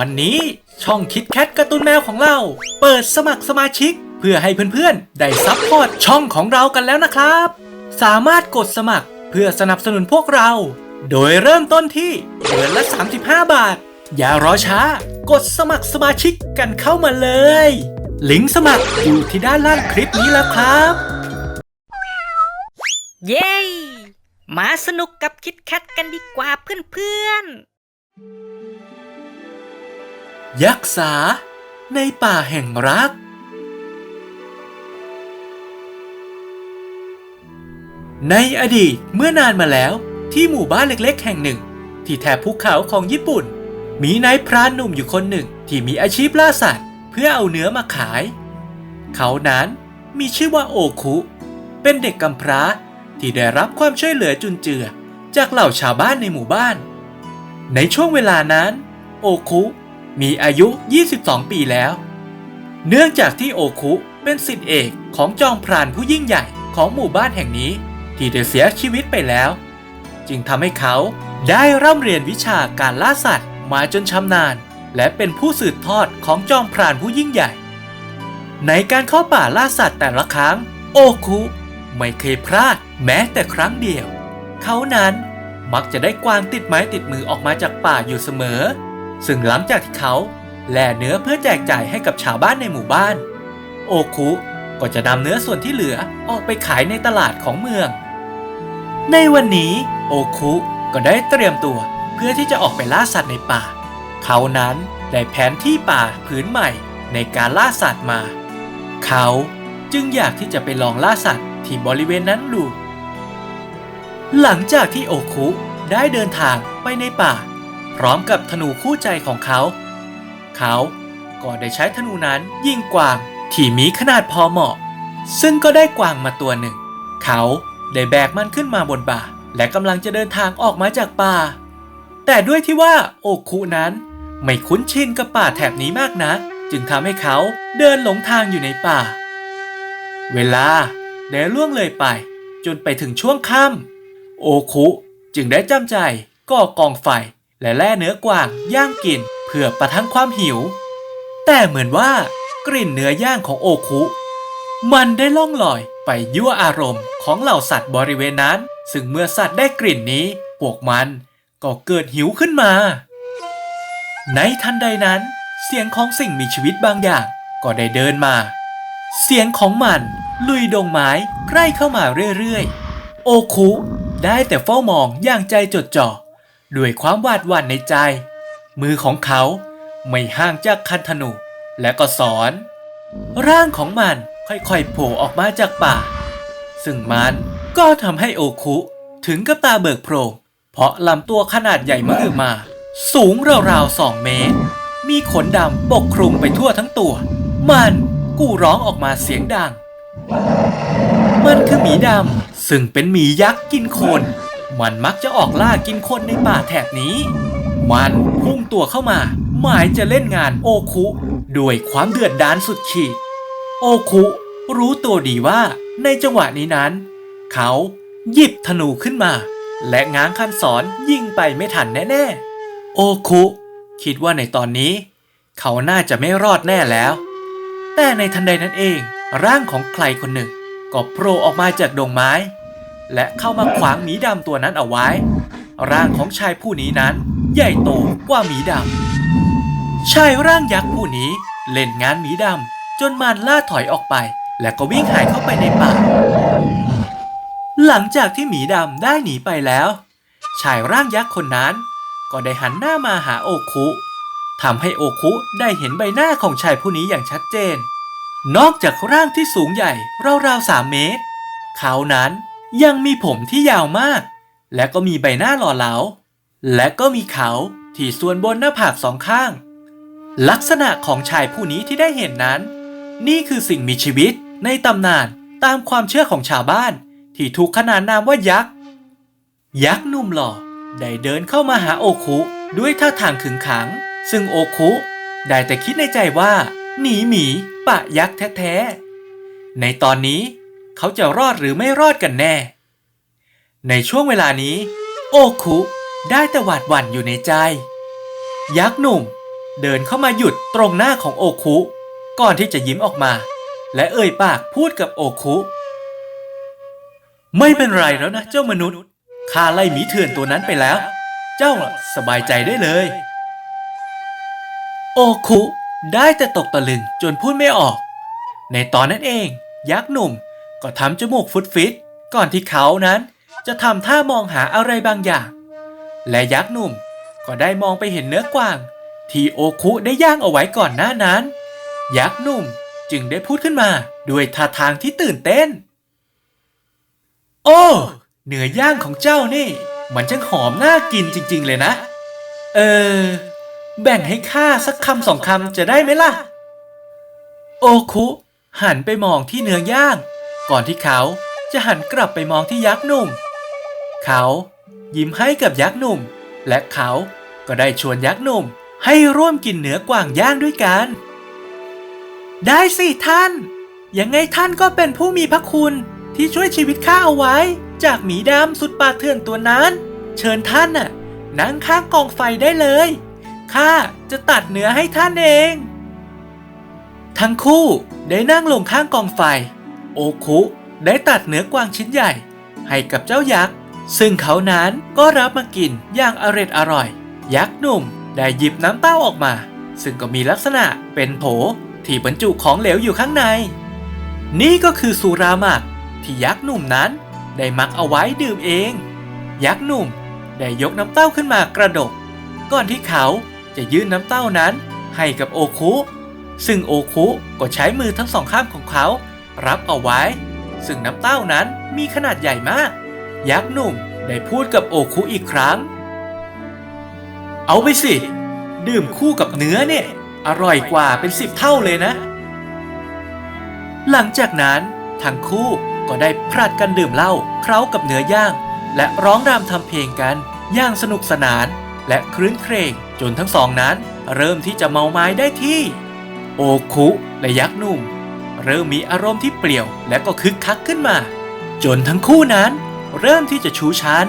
วันนี้ช่องคิดแคทการ์ตูนแมวของเรา เปิดสมัครสมาชิก เพื่อให้เพื่อนๆ ได้ซัพพอร์ตช่องของเรากันแล้วนะครับ สามารถกดสมัครเพื่อสนับสนุนพวกเรา โดยเริ่มต้นที่เดือนละ 35 บาท อย่ารอช้ากดสมัครสมาชิกกันเข้ามาเลย ลิงก์สมัครอยู่ที่ด้านล่างคลิปนี้แล้วครับ เย้ มาสนุกกับคิดแคทกันดีกว่าเพื่อนๆ ยักษาในป่าแห่งรัก ในอดีตเมื่อนานมาแล้วที่หมู่บ้านเล็กๆ แห่งหนึ่ง ที่แถบภูเขาของญี่ปุ่น มีนายพรานหนุ่มอยู่คนหนึ่งที่มีอาชีพล่าสัตว์ เพื่อเอาเนื้อมาขาย เขานั้นมีชื่อว่าโอคุ เป็นเด็กกำพร้าที่ได้รับความช่วยเหลือจุนเจือ จากเหล่าชาวบ้านในหมู่บ้าน ในช่วงเวลานั้น โอคุ มีอายุ 22 ปีแล้ว เนื่องจากที่โอคุเป็นสิทธิเอกของจอมพรานผู้ยิ่งใหญ่ของหมู่บ้านแห่งนี้ ที่ได้เสียชีวิตไปแล้ว จึงทำให้เขาได้ร่ำเรียนวิชาการล่าสัตว์มาจนชำนาญ และเป็นผู้สืบทอดของจอมพรานผู้ยิ่งใหญ่ ในการเข้าป่าล่าสัตว์แต่ละครั้ง โอคุไม่เคยพลาดแม้แต่ครั้งเดียว เขานั้นมักจะได้กวางติดไม้ติดมือออกมาจากป่าอยู่เสมอ ซึ่งหลังจากที่เขาแล่เนื้อเพื่อแจกจ่ายให้กับชาวบ้านในหมู่บ้าน โอคุก็จะนำเนื้อส่วนที่เหลือออกไปขายในตลาดของเมือง ในวันนี้โอคุก็ได้เตรียมตัวเพื่อที่จะออกไปล่าสัตว์ในป่า เขานั้นได้แผนที่ป่าผืนใหม่ในการล่าสัตว์มา เขาจึงอยากที่จะไปลองล่าสัตว์ที่บริเวณนั้นดู หลังจากที่โอคุได้เดินทางไปในป่า ร้อมกับธนูคู่ใจของเขา เขาก็ได้ใช้ธนูนั้นยิงกวางที่มีขนาดพอเหมาะ ซึ่งก็ได้กวางมาตัวหนึ่ง เขาได้แบกมันขึ้นมาบนบ่า และกำลังจะเดินทางออกมาจากป่า แต่ด้วยที่ว่าโอคุนั้นไม่คุ้นชินกับป่าแถบนี้มากนักจึงทำให้เขาเดินหลงทางอยู่ในป่า เวลาได้ล่วงเลยไป จนไปถึงช่วงค่ำโอคุจึงได้จำใจก่อกองไฟ และแล่เนื้อกวางย่างกินเพื่อประทังความหิว แต่เหมือนว่ากลิ่นเนื้อย่างของโอคุ มันได้ล่องลอยไปยั่วอารมณ์ของเหล่าสัตว์บริเวณนั้น ซึ่งเมื่อสัตว์ได้กลิ่นนี้พวกมันก็เกิดหิวขึ้นมา ในทันใดนั้น เสียงของสิ่งมีชีวิตบางอย่างก็ได้เดินมา เสียงของมันลุยดงไม้ใกล้เข้ามาเรื่อยๆ โอคุได้แต่เฝ้ามองอย่างใจจดจ่อ ด้วยความวาดหวั่นในใจ มือของเขาไม่ห่างจากคันธนูและก็สอน ร่างของมันค่อยๆโผล่ออกมาจากป่า ซึ่งมันก็ทำให้โอคุถึงกับตาเบิกโพรงเพราะลำตัวขนาดใหญ่มหึมา สูงราวๆสองเมตร มีขนดำปกคลุมไปทั่วทั้งตัว มันกูร้องออกมาเสียงดัง มันคือหมีดำซึ่งเป็นหมียักษ์กินคน มันมักจะออกล่ากินคนในป่าแถบนี้ มันพุ่งตัวเข้ามา หมายจะเล่นงานโอคุด้วยความเดือดดาลสุดขีด โอคุ รู้ตัวดีว่าในจังหวะนี้นั้น เขาหยิบธนูขึ้นมา และง้างคันศรยิงไปไม่ทันแน่ๆ โอคุ คิดว่าในตอนนี้ เขาน่าจะไม่รอดแน่แล้ว แต่ในทันใดนั้นเอง ร่างของใครคนหนึ่ง ก็โผล่ออกมาจากดงไม้ และเข้ามาขวางหมีดำตัวนั้นเอาไว้ ร่างของชายผู้นี้นั้น ใหญ่โตกว่าหมีดำชายร่างยักษ์ผู้นี้เล่นงานหมีดำจนมันล่าถอยออกไป และก็วิ่งหายเข้าไปในป่า หลังจากที่หมีดำได้หนีไปแล้ว ชายร่างยักษ์คนนั้น ก็ได้หันหน้ามาหาโอคุทำให้โอคุได้เห็นใบหน้าของชายผู้นี้อย่างชัดเจน นอกจากร่างที่สูงใหญ่ราวๆสามเมตร เขานั้น ยังมีผมที่ยาวมาก และก็มีใบหน้าหล่อเหลา และก็มีเขาที่ส่วนบนหน้าผากสองข้าง ลักษณะของชายผู้นี้ที่ได้เห็นนั้น นี่คือสิ่งมีชีวิตในตำนานตามความเชื่อของชาวบ้าน ที่ถูกขนานนามว่ายักษ์ ยักษ์หนุ่มหล่อได้เดินเข้ามาหาโอคุด้วยท่าทางขึงขัง ซึ่งโอคุได้แต่คิดในใจว่า หนีหมีปะยักษ์แท้ๆในตอนนี้ เขาจะรอดหรือไม่รอดกันแน่ ในช่วงเวลานี้ โอคุได้แต่หวาดหวั่นอยู่ในใจ ยักษ์หนุ่ม เดินเข้ามาหยุดตรงหน้าของโอคุ ก่อนที่จะยิ้มออกมา และเอ่ยปากพูดกับโอคุ ไม่เป็นไรแล้วนะเจ้ามนุษย์ข้าไล่หมีเถื่อนตัวนั้นไปแล้ว เจ้าสบายใจได้เลย โอคุได้แต่ตกตะลึงจนพูดไม่ออก ในตอนนั้นเอง ยักษ์หนุ่ม ก็ทำจมูกฟุดฟิตก่อนที่เขานั้นจะทำท่ามองหาอะไรบางอย่าง และยักษ์หนุ่มก็ได้มองไปเห็นเนื้อกวาง ที่โอคุได้ย่างเอาไว้ก่อนหน้านั้น ยักษ์หนุ่มจึงได้พูดขึ้นมาด้วยท่าทางที่ตื่นเต้น โอ้เนื้อย่างของเจ้านี่ มันช่างหอมน่ากินจริง ๆ เลยนะ เออ แบ่งให้ข้าสักคำสองคำจะได้ไหมล่ะ โอคุหันไปมองที่เนื้อย่าง ก่อนที่เขาจะหันกลับไปมองที่ยักษ์หนุ่ม เขายิ้มให้กับยักษ์หนุ่ม และเขาก็ได้ชวนยักษ์หนุ่มให้ร่วมกินเนื้อกวางย่างด้วยกัน ได้สิท่าน ยังไงท่านก็เป็นผู้มีพระคุณที่ช่วยชีวิตข้าเอาไว้ จากหมีดำสุดป่าเถื่อนตัวนั้น เชิญท่านน่ะนั่งข้างกองไฟได้เลยข้าจะตัดเนื้อให้ท่านเอง ทั้งคู่ได้นั่งลงข้างกองไฟ โอคุได้ตัดเนื้อกวางชิ้นใหญ่ ให้กับเจ้ายักษ์ ซึ่งเขานั้นก็รับมากินอย่างอร็ดอร่อย ยักษ์หนุ่มได้หยิบน้ำเต้าออกมา ซึ่งก็มีลักษณะเป็นโถที่บรรจุของเหลวอยู่ข้างใน นี่ก็คือสุราหมักที่ยักษ์หนุ่มนั้นได้มักเอาไว้ดื่มเอง ยักษ์หนุ่มได้ยกน้ำเต้าขึ้นมากระดก ก่อนที่เขาจะยื่นน้ำเต้านั้นให้กับโอคุ ซึ่งโอคุก็ใช้มือทั้งสองข้างของเขา รับเอาไว้ ซึ่งน้ำเต้านั้นมีขนาดใหญ่มาก ยักษ์หนุ่มได้พูดกับโอคุอีกครั้ง เอาไปสิ ดื่มคู่กับเนื้อเนี่ย อร่อยกว่าเป็นสิบเท่าเลยนะ หลังจากนั้นทั้งคู่ก็ได้พลัดกันดื่มเหล้าเคล้ากับเนื้อย่าง และร้องรำทำเพลงกันอย่างสนุกสนานและครื้นเครงจนทั้งสองนั้น เริ่มที่จะเมาไม้ได้ที่ โอคุและยักษ์หนุ่ม เริ่มมีอารมณ์ที่เปลี่ยวและก็คึกคักขึ้นมา จนทั้งคู่นั้น เริ่มที่จะชูชัน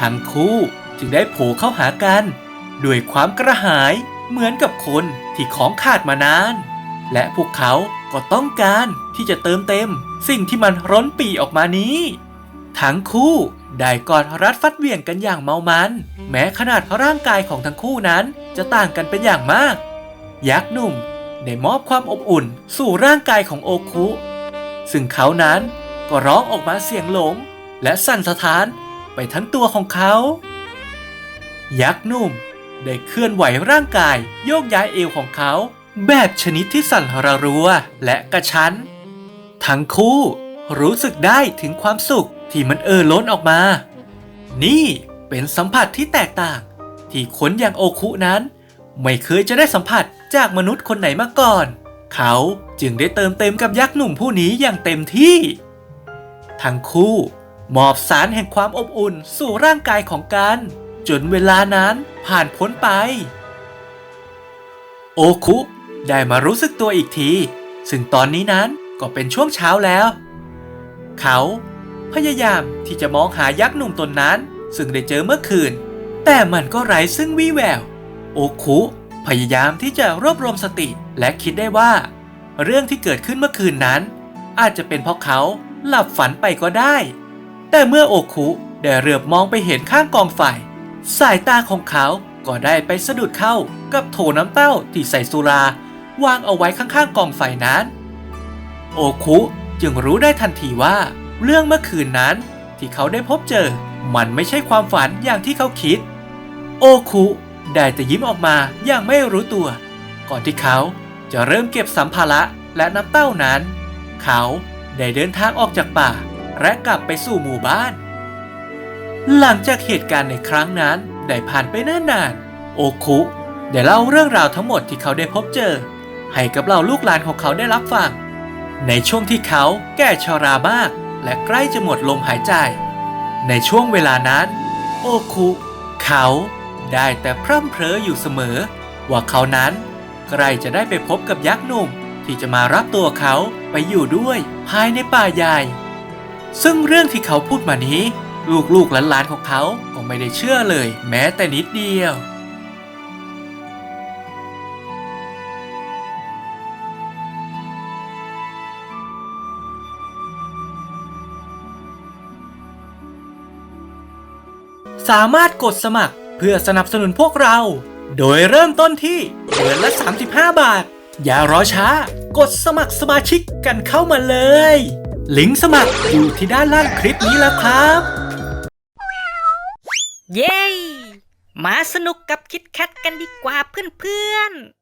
ทั้งคู่จึงได้โผล่เข้าหากัน ด้วยความกระหายเหมือนกับคนที่ของขาดมานาน และพวกเขาก็ต้องการที่จะเติมเต็ม สิ่งที่มันร้นปีออกมานี้ ทั้งคู่ได้กอดรัดฟัดเวี่ยงกันอย่างเมามัน แม้ขนาดร่างกายของทั้งคู่นั้นจะต่างกันเป็นอย่างมาก ยักษ์หนุ่ม ได้มอบความอบอุ่นสู่ร่างกายของโอคุ ซึ่งเขานั้นก็ร้องออกมาเสียงหลง และสั่นสะท้านไปทั้งตัวของเขา ยักษ์นุ่มได้เคลื่อนไหวร่างกายโยกย้ายเอวของเขา แบบชนิดที่สั่นระรัวและกระชั้น ทั้งคู่รู้สึกได้ถึงความสุขที่มันเอ่อล้นออกมา นี่เป็นสัมผัสที่แตกต่าง ที่คนอย่างโอคุนั้น ไม่เคยจะได้สัมผัส จากมนุษย์คนไหนมาก่อน เขาจึงได้เติมเต็มกับยักษ์หนุ่มผู้นี้อย่างเต็มที่ ทั้งคู่มอบสารแห่งความอบอุ่นสู่ร่างกายของกัน จนเวลานั้นผ่านพ้นไป โอคุได้มารู้สึกตัวอีกที ซึ่งตอนนี้นั้นก็เป็นช่วงเช้าแล้ว เขาพยายามที่จะมองหายักษ์หนุ่มตนนั้น ซึ่งได้เจอเมื่อคืน แต่มันก็ไร้ซึ่งวี่แวว โอคุ พยายามที่จะรวบรวมสติและคิดได้ว่า เรื่องที่เกิดขึ้นเมื่อคืนนั้น อาจจะเป็นเพราะเขาหลับฝันไปก็ได้ แต่เมื่อโอคุได้เรือบมองไปเห็นข้างกองไฟสายตาของเขาก็ได้ไปสะดุดเข้ากับโถน้ำเต้าที่ใส่สุราวางเอาไว้ข้างๆกองไฟนั้น โอคุจึงรู้ได้ทันทีว่า เรื่องเมื่อคืนนั้นที่เขาได้พบเจอ มันไม่ใช่ความฝันอย่างที่เขาคิด โอคุ ได้แต่ยิ้มออกมาอย่างไม่รู้ตัว ก่อนที่เขาจะเริ่มเก็บสัมภาระและน้ำเต้านั้น เขาได้เดินทางออกจากป่า และกลับไปสู่หมู่บ้าน หลังจากเหตุการณ์ในครั้งนั้นได้ผ่านไปนิ่นนาน โอคุได้เล่าเรื่องราวทั้งหมดที่เขาได้พบเจอ ให้กับเหล่าลูกหลานของเขาได้รับฟัง ในช่วงที่เขาแก่ชรามาก และใกล้จะหมดลมหายใจ ในช่วงเวลานั้น โอคุ เขา ได้แต่พร่ำเพลออยู่เสมอ ว่าเขานั้นใกล้จะได้ไปพบกับยักษ์หนุ่มที่จะมารับตัวเขาไปอยู่ด้วยภายในป่าใหญ่ ซึ่งเรื่องที่เขาพูดมานี้ ลูกๆหลานๆของเขาก็ไม่ได้เชื่อเลย แม้แต่นิดเดียวสามารถกดสมัคร เพื่อสนับสนุนพวกเรา โดยเริ่มต้นที่เดือนละ 35 บาท อย่ารอช้ากดสมัครสมาชิกกันเข้ามาเลย ลิงก์สมัครอยู่ที่ด้านล่างคลิปนี้แล้วครับ เย้ มาสนุกกับคิดแคทกันดีกว่าเพื่อนๆ